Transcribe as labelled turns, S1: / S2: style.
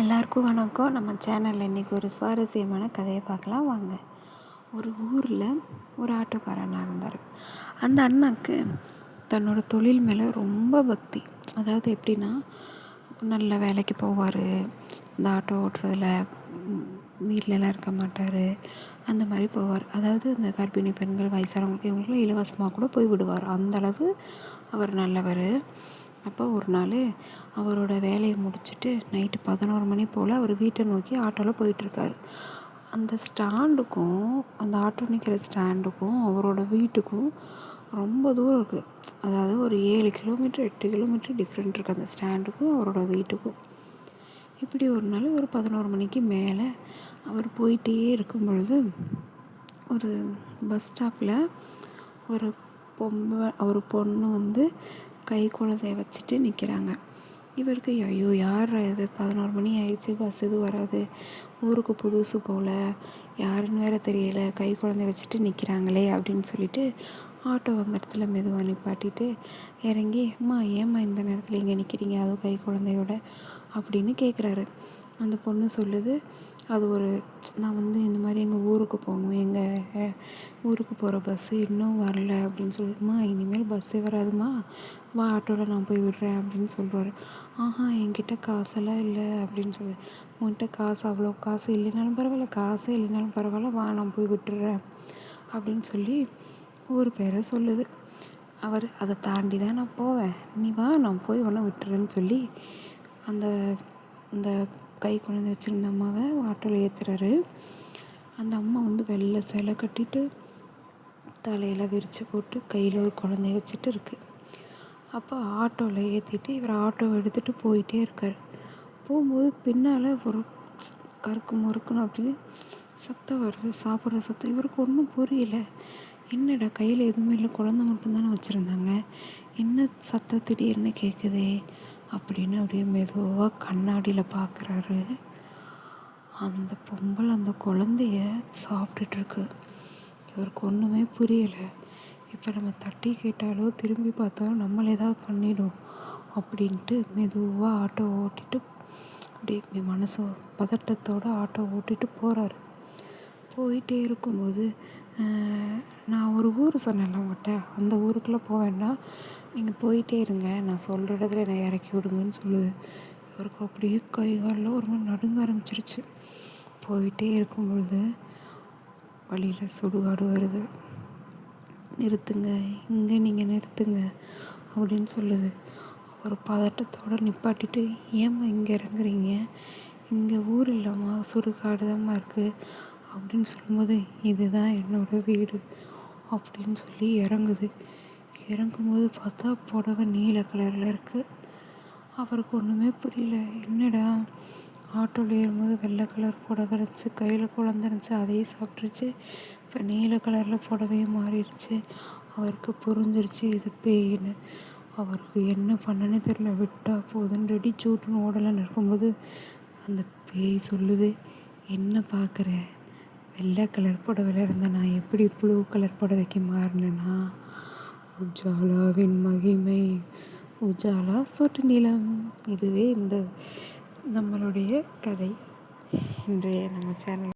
S1: எல்லாருக்கும் வணக்கம். நம்ம சேனலில் இன்றைக்கி ஒரு சுவாரஸ்யமான கதையை பார்க்கலாம். வாங்க. ஒரு ஊரில் ஒரு ஆட்டோக்காரன் இருந்தார். அந்த அண்ணாக்கு தன்னோட தொழில் மேலே ரொம்ப பக்தி. அதாவது எப்படின்னா நல்ல வேலைக்கு போவார். அந்த ஆட்டோ ஓட்டுறதுல வீட்டிலலாம் இருக்க மாட்டார். அந்த மாதிரி போவார். அதாவது இந்த கர்ப்பிணி பெண்கள் வயசானவங்களுக்கு இவங்களுக்குலாம் இலவசமாக கூட போய் விடுவார். அந்தளவு அவர் நல்லவர். அப்போ ஒரு நாள் அவரோட வேலையை முடிச்சுட்டு நைட்டு பதினோரு மணி போல் அவர் வீட்டை நோக்கி ஆட்டோவில் போயிட்டுருக்காரு. அந்த ஸ்டாண்டுக்கும் அந்த ஆட்டோ நிற்கிற ஸ்டாண்டுக்கும் அவரோட வீட்டுக்கும் ரொம்ப தூரம் இருக்குது அதாவது ஒரு ஏழு கிலோமீட்டர் எட்டு கிலோமீட்டர் டிஃப்ரெண்ட் இருக்குது அந்த ஸ்டாண்டுக்கும் அவரோட வீட்டுக்கும். இப்படி ஒரு நாள் ஒரு பதினோரு மணிக்கு மேலே அவர் போயிட்டே இருக்கும் பொழுது ஒரு பஸ் ஸ்டாப்பில் ஒரு பொம்பை ஒரு பொண்ணு வந்து கை குழந்தைய வச்சுட்டு நிற்கிறாங்க இவருக்கு ஐயோ யார் இது? பதினோரு மணி ஆயிடுச்சு பஸ் எதுவும் வராது. ஊருக்கு புதுசு போல். யாருன்னு வேற தெரியல. கை குழந்தைய வச்சுட்டு நிற்கிறாங்களே அப்படின்னு சொல்லிட்டு ஆட்டோ வந்த இடத்துல மெதுவாக நிப்பாட்டிட்டு இறங்கி அம்மா ஏம்மா இந்த நேரத்தில் இங்கே நிற்கிறீங்க அதுவும் கை குழந்தையோட அப்படின்னு கேட்குறாரு அந்த பொண்ணு சொல்லுது அது ஒரு நான் வந்து இந்த மாதிரி எங்கள் ஊருக்கு போகணும் எங்கள் ஊருக்கு போகிற பஸ்ஸு இன்னும் வரல அப்படின்னு சொல்லிதும்மா இனிமேல் பஸ்ஸே வராதுமா வா ஆட்டோவில் நான் போய் விடுறேன் அப்படின்னு சொல்கிறாரு ஆஹா என்கிட்ட காசெல்லாம் இல்லை அப்படின்னு சொல்லி உன்கிட்ட காசு அவ்வளோ காசு இல்லைனாலும் பரவாயில்ல காசே இல்லைனாலும் பரவாயில்ல வா நான் போய் விட்டுறேன் அப்படின்னு சொல்லி ஊர் பேரை சொல்லுது. அவர் அதை தாண்டி தான் நான் போவேன். நீ வா நான் போய் உன்னை விட்டுறேன்னு சொல்லி அந்த அந்த கை குழந்த வச்சுருந்த அம்மாவை ஆட்டோவில் ஏற்றுறாரு அந்த அம்மா வந்து வெள்ளை சிலை கட்டிட்டு தலையில் விரித்து போட்டு கையில் ஒரு குழந்தைய வச்சுட்டு இருக்குது அப்போ ஆட்டோவில் ஏற்றிட்டு இவர் ஆட்டோவை எடுத்துகிட்டு போயிட்டே இருக்கார். போகும்போது பின்னால் ஒரு கருக்கு முறுக்குன்னு அப்படின்னு சத்தம் வருது சாப்பிட்ற சத்தம். இவருக்கு ஒன்றும் புரியல. என்னடா கையில் எதுவுமே இல்லை குழந்த மட்டும்தானே வச்சுருந்தாங்க? என்ன சத்தம் திடீர்னு கேட்குதே அப்படின்னு அப்படியே மெதுவாக கண்ணாடியில் பார்க்குறாரு அந்த பொம்பளை அந்த குழந்தைய சாப்பிட்டுட்ருக்கு இவருக்கு ஒன்றுமே புரியலை. இப்போ நம்ம தட்டி கேட்டாலோ திரும்பி பார்த்தாலும் நம்மளை ஏதாவது பண்ணிடும் அப்படின்ட்டு மெதுவாக ஆட்டோ ஓட்டிட்டு அப்படியே மனசு பதட்டத்தோடு ஆட்டோ ஓட்டிட்டு போகிறாரு போயிட்டே இருக்கும்போது நான் ஒரு ஊர் சொன்னேன்ல உங்கள்கிட்ட அந்த ஊருக்குள்ளே போக வேண்டாம். நீங்கள் போயிட்டே இருங்க. நான் சொல்கிற இடத்துல என்னை இறக்கி விடுங்கன்னு சொல்லுது. இவருக்கு அப்படியே கை காலில் ஒரு மாதிரி நடுங்க ஆரம்பிச்சிருச்சு. போயிட்டே இருக்கும் பொழுது வழியில் சுடுகாடு வருது. நிறுத்துங்க. இங்கே நீங்கள் நிறுத்துங்க அப்படின்னு சொல்லுது. ஒரு பதட்டத்தோடு நிப்பாட்டிட்டு ஏம்மா இங்கே இறங்குறீங்க? இங்கே ஊர் இல்லைம்மா சுடுகாடு தான்மா இருக்குது அப்படின்னு சொல்லும்போது இதுதான் என்னோடய வீடு அப்படின்னு சொல்லி இறங்குது. இறங்கும்போது பார்த்தா புடவை நீல கலரில் இருக்குது அவருக்கு ஒன்றுமே புரியல. என்னடா? ஆட்டோவில் ஏறும்போது வெள்ளை கலர் புடவை இருந்துச்சு கையில் குழந்த இருந்துச்சு அதையே சாப்பிட்ருச்சு இப்போ நீல கலரில் புடவையே மாறிடுச்சு. அவருக்கு புரிஞ்சிருச்சு இது பேயின்னு. அவருக்கு என்ன பண்ணனே தெரில விட்டால் போதுன்னு ரெடி சூட்டுன்னு ஓடலான்னு இருக்கும்போது அந்த பேய் சொல்லுது என்ன பார்க்குற வெள்ளை கலர் புடவையில் இருந்தால் நான் எப்படி ப்ளூ கலர் புடவைக்கு மாறினேன்னா உஜாலாவின் மகிமை உஜாலா சொட்டு நிலம். இதுவே இந்த நம்மளுடைய கதை. இன்றைய நம்ம சேனல்